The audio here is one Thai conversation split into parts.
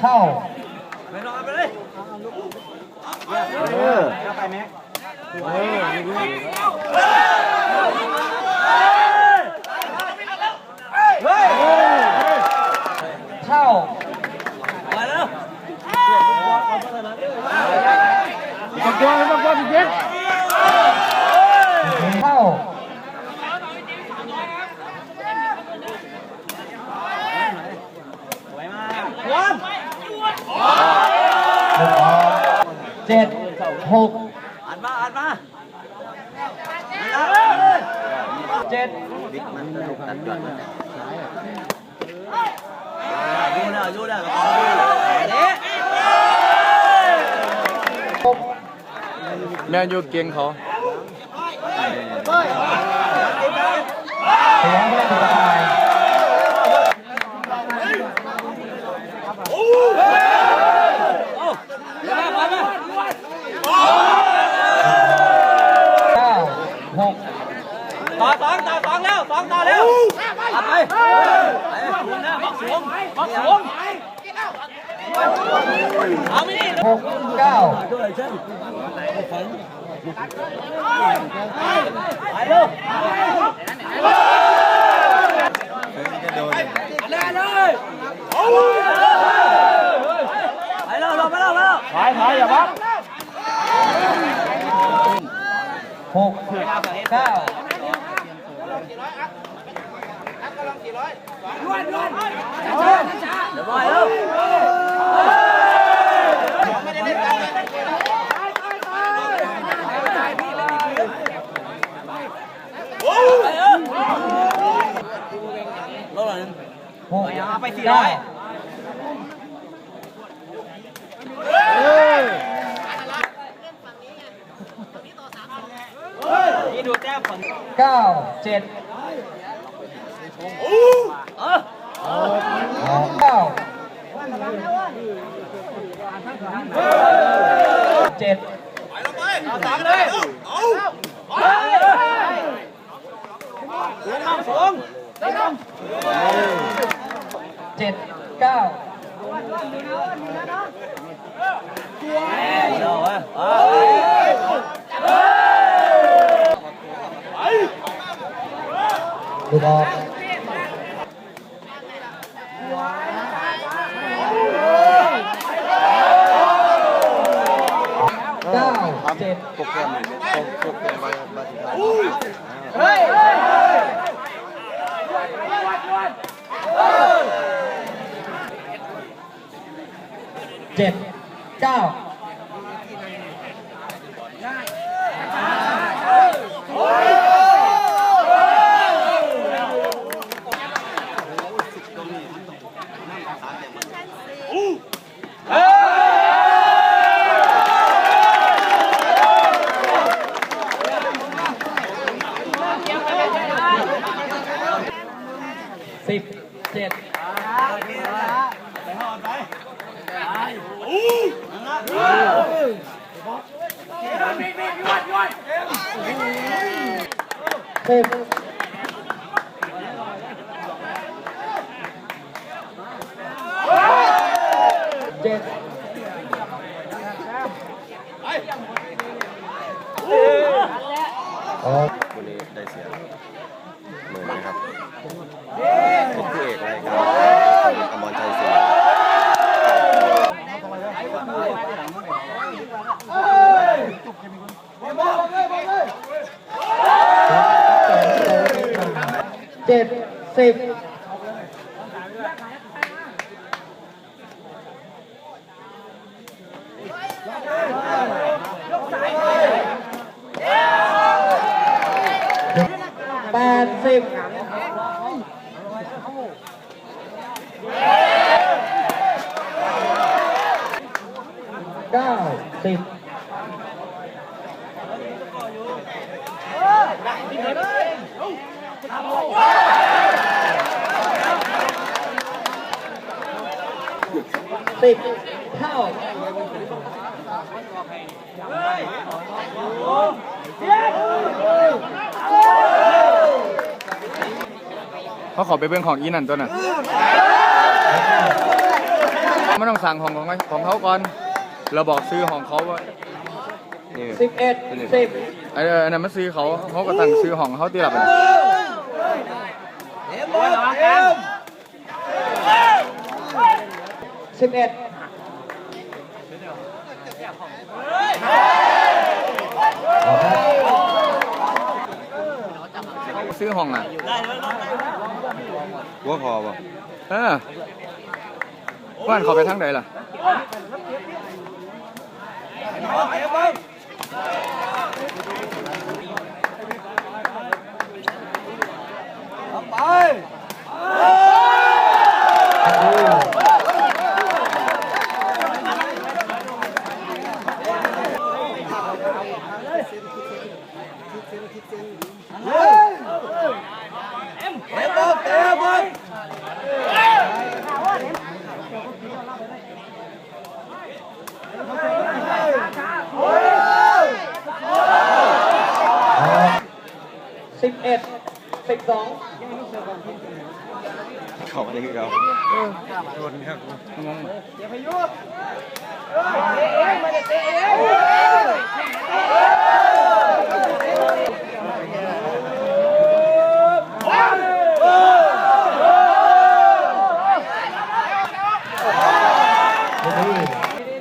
เข้าไปนอนไปเลยเออเข้าไปแม็กเข้ามาแล้ว ตะโกนตะโกนเย็ดเข้า สวยมากวัน เจ็ด หกอัดมาอัดมาเจ็ดบิ๊กมันลูกตัดยอดมันยูนะยูนะกับเขาเด็กหกแมนยูเก่งเขา หัวไม่ได้ถูกตายเก้าหก ต่อสองต่อสองแล้วสองต่อแล้วอัดไปไปสูงนะบักสูงบั กสูงเอาไม่นี่หกเก้าไปเร็วจะโดนไปเลยไปแล้วไปแล้วไปแล้วถอยถอยอย่าบังหกเก้า เดี๋ยว ไปแล้วรถอะไรนึงหกเอาไปสี่ร้อยนี่ดูแต้มของเก้าเจ็ด เออเก้าเจ็ดเอาสามเลยเอาสูงน้ำสูง เจ็ดเก้า เดี๋ยวเว้ยเอา ดูบอลเก้าเจ็ด โป รแกรมโปรแกรมบบาสิทาเจ็ดเก้า สิบเจ็ดโอ้วันนี้ได้เสียหมื่นนะครับเป็นผู้เอกรายการอมรชัยศรี เจ็ด สิบแปดสิบเก้าสิบ สิบเท่าเขาขอไปเบื้องของอีนั่นตัวน่ะเไม่ต้องสั่งของของของเขาก่อน เราบอกซื้อของเขาว่านี่สิบเอ็ดสิบไอ้อันนั้นมันซื้อเขาเขาก็ตั้งซื้อของเขาตีหลับ สิบเอ็ดซื้อห้องอะว่าพอป่ะเออว่านเขาไปทางไหนล่ะสิบเอ็ด สิบสองเขาไม่ได้คือเขางง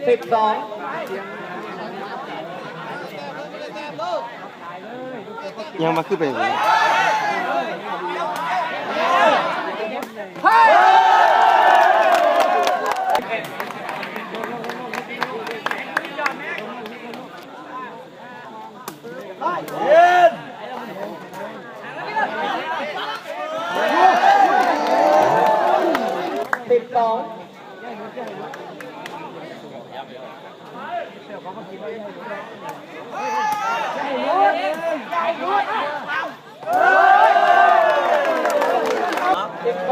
สิบสองยังมาขึ้นไปอย่างนี้ สิบสองสิบส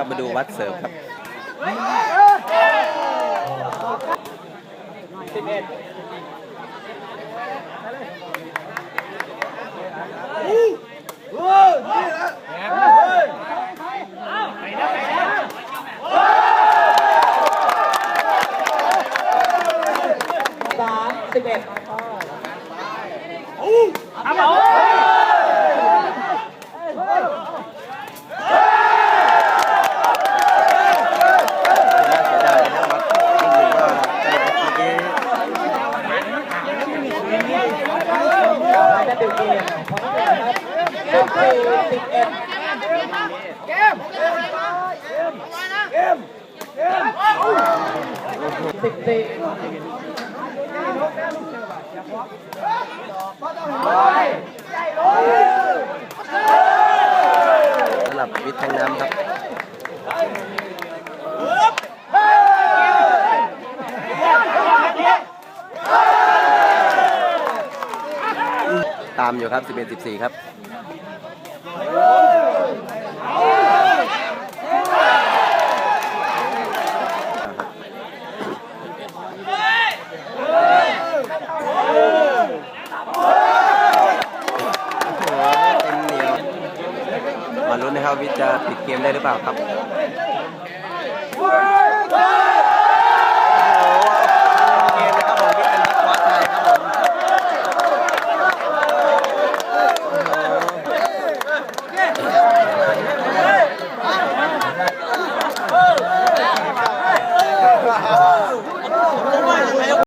รับ มาดูวัดเสิร์ฟครับสิบเอ็ดสามสิบเอ็ดน่าเสียดายนะครับวัดรู้สึกว่าใกล้เมื่อกี้ จะดึงเองพร้อมกันนะครับสิบสี่สิบเอ็ดสิบสี่สำหรับวิทย์แทงน้ำครับ ตามอยู่ครับ11 14 ครับมาลุ้นนะครับวิจะปิดเกมได้หรือเปล่าครับ